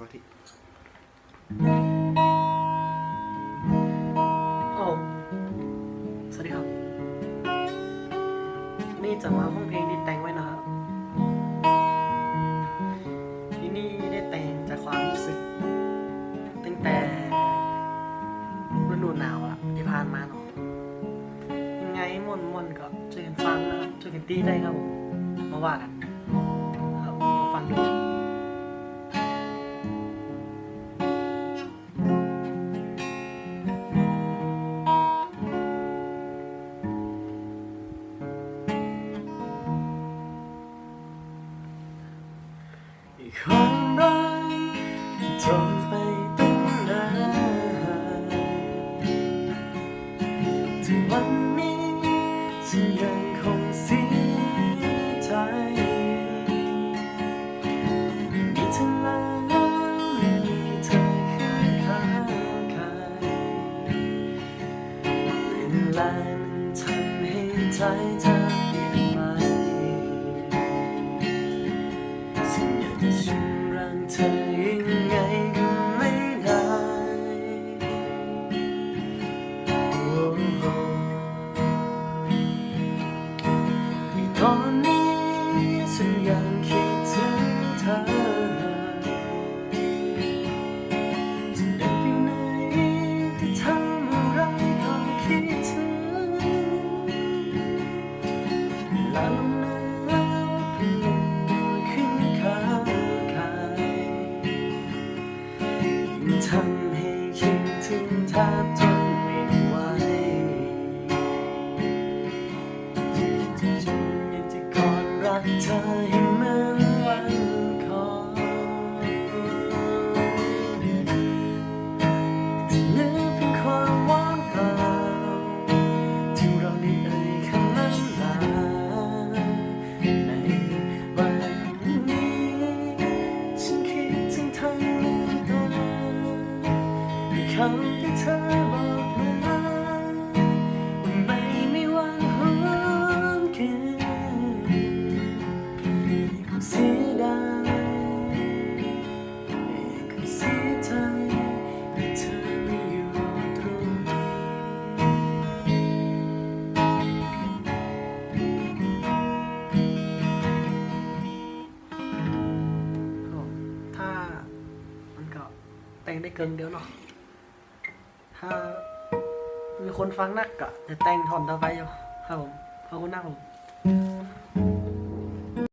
มาธิโอสวัสดีครับ นี่จะมาห้องเพลงที่แต่งไว้นะครับที่นี่ได้แต่งจากความรู้สึก ตั้งแต่ฤดูหนาวอะที่ผ่านมาเนาะยังไงม่วนม่วนๆก็ช่วยกันฟังนะครับช่วยกันตีได้ครับผมมาว่ากัน ความรักจนไปตั้งนานถึงวันนี้ฉันยังคงเสียใจไม่มีเธอแล้วไม่มีเธอข้างข้างกายเวลามันทำให้ใจเธอ ทำให้คิดถึงแทบทนไม่ไหวจะจนอยากจะกอดรักเธอำที่เธอบอกมาไม่มีวันหวนคืนคงเสียดายคงเสียใจที่เธอไม่อยู่ตรงนี้ถ้ามันก็แต่งได้เกินเดียวเนาะ ถ้า มีคนฟังนักก็จะแต่งถอนต่อไปอยู่ครับผมขอบคุณนะครับผม